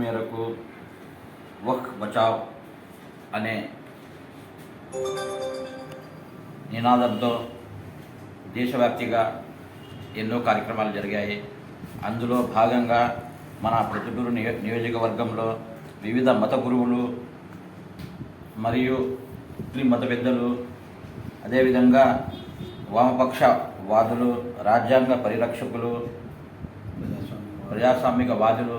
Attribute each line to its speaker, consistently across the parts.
Speaker 1: మేరకు వక్ బచావ్ అనే నినాదంతో దేశవ్యాప్తిగా ఎన్నో కార్యక్రమాలు జరిగాయి. అందులో భాగంగా మన ప్రొద్దుటూరు నియో నియోజకవర్గంలో వివిధ మత గురువులు మరియు ముస్లిం మత పెద్దలు అదేవిధంగా వామపక్ష వాదులు రాజ్యాంగ పరిరక్షకులు ప్రజాస్వామిక వాదులు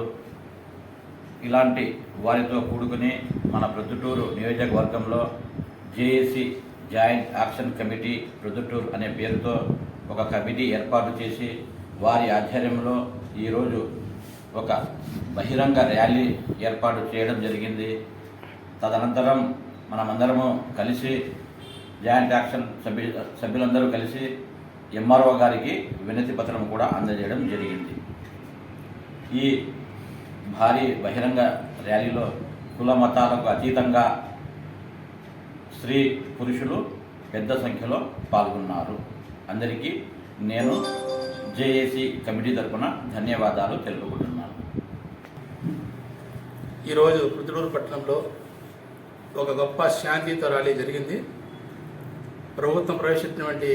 Speaker 1: ఇలాంటి వారితో కూడుకుని మన ప్రొద్దుటూరు నియోజకవర్గంలో JAC joint action committee Proddatur అనే పేరుతో ఒక కమిటీ ఏర్పాటు చేసి వారి ఆధ్వర్యంలో ఈరోజు ఒక బహిరంగ ర్యాలీ ఏర్పాటు చేయడం జరిగింది. తదనంతరం మనమందరము కలిసి జాయింట్ యాక్షన్ సభ్యు సభ్యులందరూ కలిసి ఎంఆర్ఓ గారికి వినతి పత్రం కూడా అందజేయడం జరిగింది. ఈ భారీ బహిరంగ ర్యాలీలో కుల మతాలకు అతీతంగా స్త్రీ పురుషులు పెద్ద సంఖ్యలో పాల్గొన్నారు. అందరికీ నేను జేఏసీ కమిటీ తరఫున ధన్యవాదాలు తెలుపుకుంటున్నాను.
Speaker 2: ఈరోజు పుత్తూరు పట్టణంలో ఒక గొప్ప శాంతియుత ర్యాలీ జరిగింది. ప్రభుత్వం ప్రవేశించినటువంటి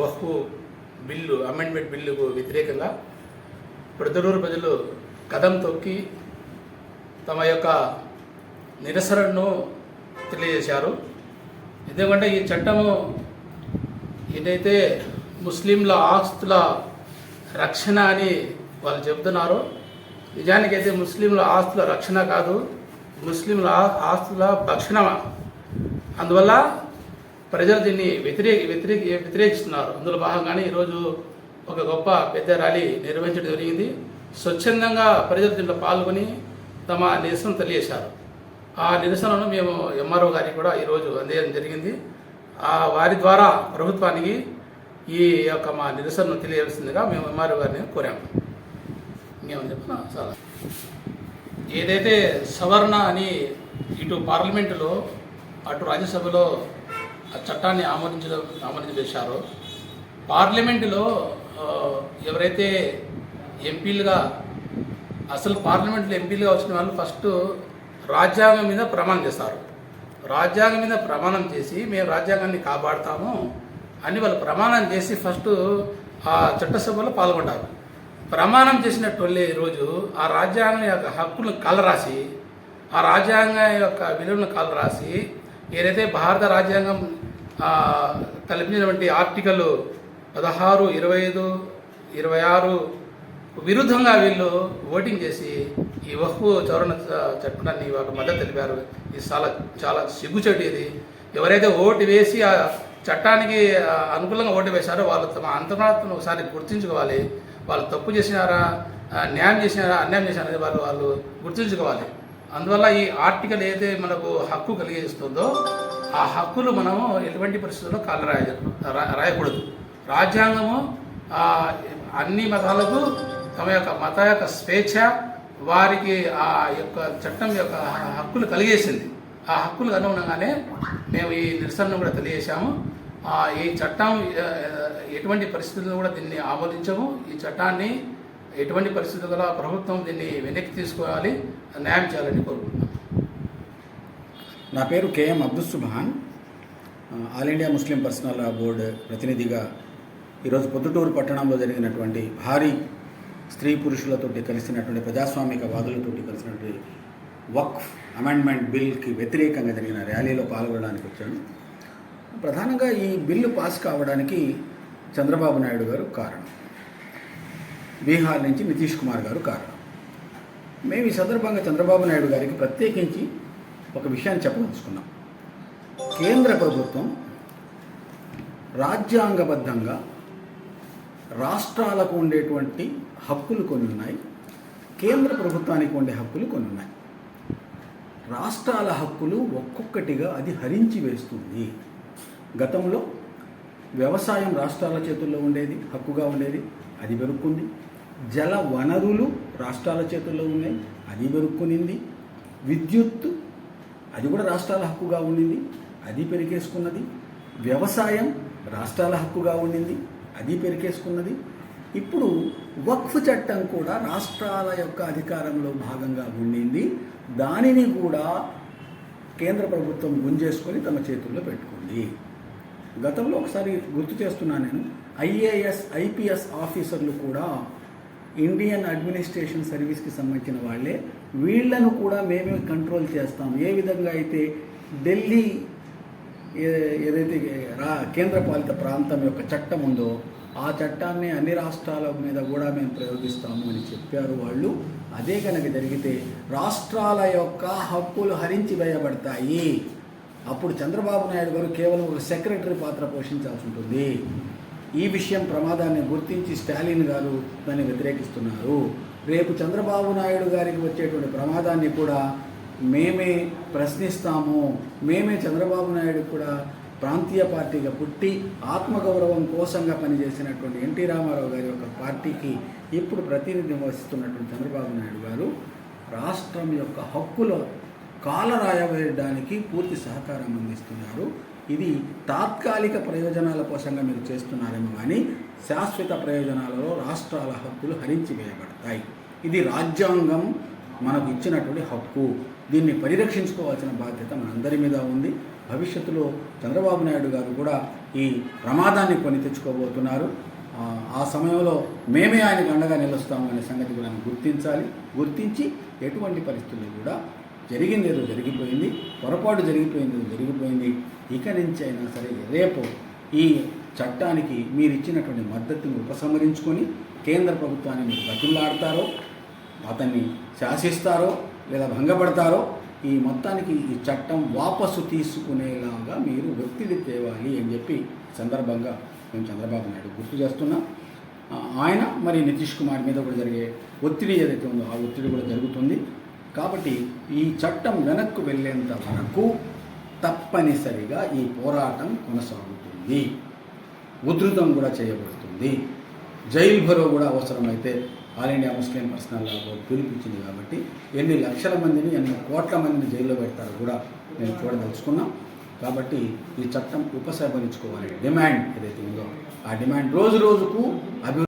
Speaker 2: బహు బిల్లు అమెండ్మెంట్ బిల్లుకు వ్యతిరేకంగా ప్రతిరూరు ప్రజలు కదం తొక్కి తమ యొక్క నిరసనను తెలియజేశారు. ఎందుకంటే ఈ చట్టము ఏదైతే ముస్లింల ఆస్తుల రక్షణ అని వాళ్ళు చెబుతున్నారు నిజానికైతే ముస్లింల ఆస్తుల రక్షణ కాదు ముస్లింల ఆస్తుల భక్షణ. అందువల్ల ప్రజలు దీన్ని వ్యతిరేక వ్యతిరేక వ్యతిరేకిస్తున్నారు. అందులో భాగంగానే ఈరోజు ఒక గొప్ప పెద్ద ర్యాలీ నిర్వహించడం జరిగింది. స్వచ్ఛందంగా ప్రజలు దీంట్లో పాల్గొని తమ నిరసన తెలియజేశారు. ఆ నిరసనను మేము ఎంఆర్ఓ గారికి కూడా ఈరోజు అందేయడం జరిగింది. ఆ వారి ద్వారా ప్రభుత్వానికి ఈ యొక్క మా నిరసనను తెలియవలసిందిగా మేము ఎంఆర్ఓ గారిని కోరాము ఇంకేమని చెప్పిన? చాలా. ఏదైతే సవర్ణ అని ఇటు పార్లమెంటులో అటు రాజ్యసభలో ఆ చట్టాన్ని ఆమోదించడం ఆమోదించేశారో పార్లమెంటులో ఎవరైతే ఎంపీలుగా అసలు పార్లమెంట్లో ఎంపీలుగా వచ్చిన వాళ్ళు ఫస్ట్ రాజ్యాంగం మీద ప్రమాణం చేస్తారు. రాజ్యాంగం మీద ప్రమాణం చేసి మేము రాజ్యాంగాన్ని కాపాడుతాము అని వాళ్ళు ప్రమాణం చేసి ఫస్ట్ ఆ చట్టసభలో పాల్గొంటారు. ప్రమాణం చేసినట్టు రోజు ఆ రాజ్యాంగం యొక్క హక్కులను కలరాసి ఆ రాజ్యాంగం యొక్క విలువలను కలరాసి ఏదైతే భారత రాజ్యాంగం కల్పించినటువంటి ఆర్టికల్ పదహారు ఇరవై ఐదు ఇరవై ఆరు విరుద్ధంగా వీళ్ళు ఓటింగ్ చేసి ఈ వహు చౌరణ చ- చట్టాన్ని వాళ్ళ మద్దతు తెలిపారు. ఇది చాలా చాలా సిగ్గుచేటు ఇది. ఎవరైతే ఓటు వేసి ఆ చట్టానికి అనుకూలంగా ఓటు వేశారో వాళ్ళు తమ అంతరాత్మను ఒకసారి గుర్తించుకోవాలి. వాళ్ళు తప్పు చేసినారా న్యాయం చేసినారా అన్యాయం చేసినారా వాళ్ళు వాళ్ళు గుర్తించుకోవాలి. అందువల్ల ఈ ఆర్టికల్ ఏదైతే మనకు హక్కు కలిగిస్తుందో ఆ హక్కులు మనము ఎటువంటి పరిస్థితుల్లో కాలు రాయ రాయకూడదు. రాజ్యాంగము అన్ని మతాలకు తమ యొక్క మత యొక్క స్వేచ్ఛ వారికి ఆ యొక్క చట్టం యొక్క హక్కులు కలిగేసింది. ఆ హక్కులు అనుగుణంగానే మేము ఈ నిరసనను కూడా తెలియజేశాము. ఈ చట్టం ఎటువంటి పరిస్థితుల్లో కూడా దీన్ని ఆమోదించము. ఈ చట్టాన్ని ఎటువంటి పరిస్థితుల్లో ప్రభుత్వం దీన్ని వెనక్కి తీసుకోవాలి న్యాయం చేయాలని కోరుకుంటున్నాం.
Speaker 3: నా పేరు KM Abdul Subhan. All India Muslim personal board ప్రతినిధిగా ఈరోజు పొద్దుటూరు పట్టణంలో జరిగినటువంటి భారీ స్త్రీ పురుషులతోటి కలిసినటువంటి ప్రజాస్వామిక వాదులతోటి కలిసినటువంటి వక్ఫ్ అమెండ్మెంట్ బిల్కి వ్యతిరేకంగా జరిగిన ర్యాలీలో పాల్గొనడానికి వచ్చాను. ప్రధానంగా ఈ బిల్లు పాస్ కావడానికి చంద్రబాబు నాయుడు గారు కారణం. బీహార్ నుంచి నితీష్ కుమార్ గారు కారణం. మేము ఈ సందర్భంగా చంద్రబాబు నాయుడు గారికి ప్రత్యేకించి ఒక విషయాన్ని చెప్పదలుచుకున్నాం. కేంద్ర ప్రభుత్వం రాజ్యాంగబద్ధంగా రాష్ట్రాలకు ఉండేటువంటి హక్కులు కొన్ని ఉన్నాయి. కేంద్ర ప్రభుత్వానికి ఉండే హక్కులు కొన్ని ఉన్నాయి. రాష్ట్రాల హక్కులు ఒక్కొక్కటిగా అది హరించి వేస్తుంది. గతంలో వ్యవసాయం రాష్ట్రాల చేతుల్లో ఉండేది హక్కుగా ఉండేది అది పెరుక్కుంది జల వనరులు రాష్ట్రాల చేతుల్లో ఉన్నాయి అది పెరుక్కునింది విద్యుత్తు అది కూడా రాష్ట్రాల హక్కుగా ఉండింది అది పెరిగేసుకున్నది. వ్యవసాయం రాష్ట్రాల హక్కుగా ఉండింది. అది పెరికేసుకున్నది. ఇప్పుడు వక్ఫ్ చట్టం కూడా రాష్ట్రాల యొక్క అధికారంలో భాగంగా ఉండింది. దానిని కూడా కేంద్ర ప్రభుత్వం గుంజేసుకొని తమ చేతుల్లో పెట్టుకుంది. గతంలో ఒకసారి గుర్తు చేస్తున్నాను నేను ఐఏఎస్ ఐపీఎస్ ఆఫీసర్లు కూడా ఇండియన్ అడ్మినిస్ట్రేషన్ సర్వీస్కి సంబంధించిన వాళ్ళే. వీళ్ళను కూడా మేమే కంట్రోల్ చేస్తాం. ఏ విధంగా అయితే ఢిల్లీ ఏదైతే రా కేంద్రపాలిత ప్రాంతం యొక్క చట్టం ఉందో ఆ చట్టాన్ని అన్ని రాష్ట్రాల మీద కూడా మేము ప్రయోగిస్తాము అని చెప్పారు వాళ్ళు. అదే కనుక జరిగితే రాష్ట్రాల యొక్క హక్కులు హరించి వేయబడతాయి. అప్పుడు చంద్రబాబు నాయుడు గారు కేవలం ఒక సెక్రటరీ పాత్ర పోషించాల్సి ఉంటుంది. ఈ విషయం ప్రమాదాన్ని గుర్తించి స్టాలిన్ గారు దాన్ని వ్యతిరేకిస్తున్నారు. రేపు చంద్రబాబు నాయుడు గారికి వచ్చేటువంటి ప్రమాదాన్ని కూడా మేమే ప్రశ్నిస్తాము. మేమే చంద్రబాబు నాయుడు కూడా ప్రాంతీయ పార్టీగా పుట్టి ఆత్మగౌరవం కోసంగా పనిచేసినటువంటి ఎన్టీ రామారావు గారి యొక్క పార్టీకి ఇప్పుడు ప్రతినిధి వహిస్తున్నటువంటి చంద్రబాబు నాయుడు గారు రాష్ట్రం యొక్క హక్కులో కాలరాయవేయడానికి పూర్తి సహకారం అందిస్తున్నారు. ఇది తాత్కాలిక ప్రయోజనాల కోసంగా మీరు చేస్తున్నారేమో కానీ శాశ్వత ప్రయోజనాలలో రాష్ట్రాల హక్కులు హరించి వేయబడతాయి ఇది రాజ్యాంగం మనకు ఇచ్చినటువంటి హక్కు. దీన్ని పరిరక్షించుకోవాల్సిన బాధ్యత మనందరి మీద ఉంది. భవిష్యత్తులో చంద్రబాబు నాయుడు గారు కూడా ఈ ప్రమాదాన్ని కొని తెచ్చుకోబోతున్నారు. ఆ, సమయంలో మేమే ఆయనకు అండగా నిలుస్తాము అనే సంగతి కూడా ఆయన గుర్తించాలి. గుర్తించి ఎటువంటి పరిస్థితుల్లో కూడా జరిగింది ఏదో జరిగిపోయింది పొరపాటు జరిగిపోయింది జరిగిపోయింది ఇక నుంచి అయినా సరే రేపు ఈ చట్టానికి మీరు ఇచ్చినటువంటి మద్దతుని ఉపసంహరించుకొని కేంద్ర ప్రభుత్వాన్ని మీరు బతిలాడతారో అతన్ని శాసిస్తారో లేదా భంగపడతారో ఈ మొత్తానికి ఈ చట్టం వాపసు తీసుకునేలాగా మీరు ఒత్తిడి తేవాలి అని చెప్పి సందర్భంగా మేము చంద్రబాబు నాయుడు గుర్తు చేస్తున్నాం. ఆయన మరి నితీష్ కుమార్ మీద కూడా జరిగే ఒత్తిడి ఏదైతే ఉందో ఆ ఒత్తిడి కూడా జరుగుతుంది. కాబట్టి ఈ చట్టం వెనక్కు వెళ్ళేంత వరకు తప్పనిసరిగా ఈ పోరాటం కొనసాగుతుంది. ఉధృతం కూడా చేయబడుతుంది. జైలు భరో కూడా అవసరమైతే all India Muslim personal law board పిలిపించింది కాబట్టి ఎన్ని లక్షల మందిని ఎన్ని కోట్ల మందిని జైల్లో పెడతారో కూడా మేము చూడదలుచుకున్నాం. కాబట్టి ఈ చట్టం ఉపసంహరించుకోవాలి. డిమాండ్ ఏదైతే ఉందో ఆ డిమాండ్ రోజు రోజుకు అభివృద్ధి